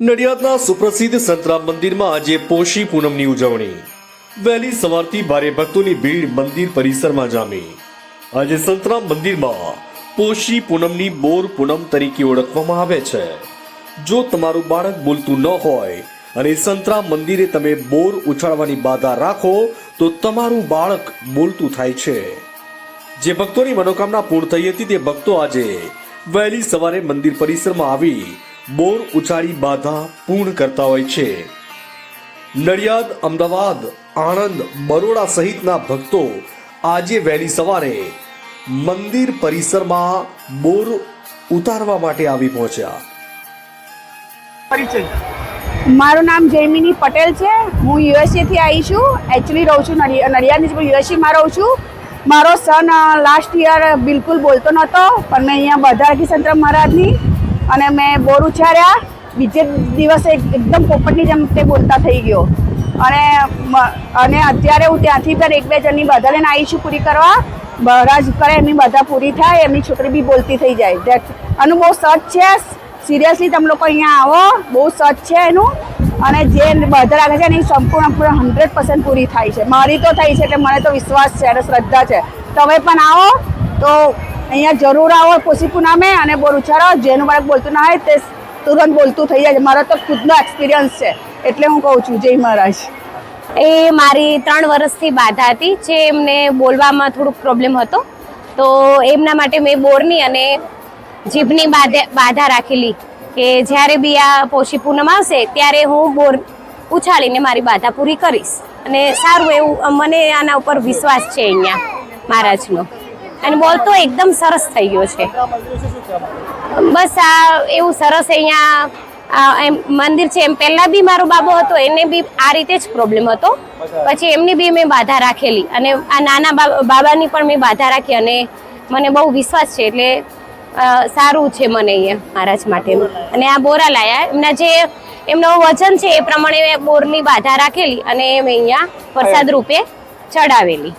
નડિયાદના સુપ્રસિદ્ધ સંતરામ મંદિરમાં આજે પોષી પૂનમની ઉજવણી. વહેલી સવારથી ભારે ભક્તોની ભીડ મંદિર પરિસરમાં જામી. આજે સંતરામ મંદિરમાં પોષી પૂનમની બોર પૂનમ તરીકે ઓળખવામાં આવે છે. જો તમારું બાળક બોલતું ન હોય અને સંતરામ મંદિરે તમે બોર ઉછાળવાની બાધા રાખો, તો તમારું બાળક બોલતું થાય છે. જે ભક્તોની મનોકામના પૂર્ણ થઈ હતી તે ભક્તો આજે વહેલી સવારે મંદિર પરિસરમાં આવી બોર ઉછાળી બાધા પૂર્ણ કરતા હોય છે. નડિયાદ, અમદાવાદ, આણંદ, બરોડા સહિતના ભક્તો આજે વહેલી સવારે મંદિર પરિસરમાં બોર ઉતારવા માટે આવી પહોંચ્યા. મારું નામ જૈમિની પટેલ છે. હું યુએસએથી આવી છું. એકચ્યુઅલી રહું છું નડિયા, નડિયાદની પણ યુએસસીમાં રહું છું. મારો સન લાસ્ટ યર બિલકુલ બોલતો નહોતો, પણ મેં અહીંયા બધા સંતરામ મહારાજની અને મેં બોર ઉછાળ્યા બીજે દિવસે એકદમ પોપટની જેમ તે બોલતા થઈ ગયો. અને અને અત્યારે હું ત્યાંથી પણ એક બે જણની બધા લઈને આવી છું પૂરી કરવા. બરાજ કરે, એમની બધા પૂરી થાય, એમની છોકરી બી બોલતી થઈ જાય. That's- આનું બહુ સચ છે. સિરિયસલી તમે લોકો અહીંયા આવો. બહુ સચ છે એનું. અને જે બધા રાખે છે એની સંપૂર્ણ હંડ્રેડ પર્સન્ટ પૂરી થાય છે. મારી તો થઈ છે એટલે મને તો વિશ્વાસ છે અને શ્રદ્ધા છે. તમે પણ આવો. તો અહીંયા જરૂર આવો પોષી પૂનમે અને બોર ઉછાળો. જેનું બાળક બોલતું ના હોય તે તુરંત બોલતું થઈ જાય મારો તો ખુદનો એક્સપિરિયન્સ છે, એટલે હું કહું છું. જય મહારાજ. એ મારી ત્રણ વર્ષથી બાધા હતી, જે એમને બોલવામાં થોડુંક પ્રોબ્લેમ હતો. તો એમના માટે મેં બોરની અને જીભની બાધા રાખેલી કે જ્યારે બી આ પોષી પૂનમ આવશે, ત્યારે હું બોર ઉછાળીને મારી બાધા પૂરી કરીશ. અને સારું એવું મને આના ઉપર વિશ્વાસ છે અહીંયા મહારાજનો. અને બોલ તો એકદમ સરસ થઈ ગયો છે. બસ આ એવું સરસ અહીંયા એમ મંદિર છે. એમ પહેલા બી મારો બાબો હતો, એને બી આ રીતે જ પ્રોબ્લેમ હતો. પછી એમની બી મેં બાધા રાખેલી અને આ નાના બાબાની પણ મેં બાધા રાખી અને મને બહુ વિશ્વાસ છે એટલે સારું છે મને અહીંયા મહારાજ માટેનું અને આ બોરા લાયા. એમના જે, એમનો વજન છે એ પ્રમાણે બોરની બાધા રાખેલી અને મેં અહીંયા પ્રસાદ રૂપે ચડાવેલી.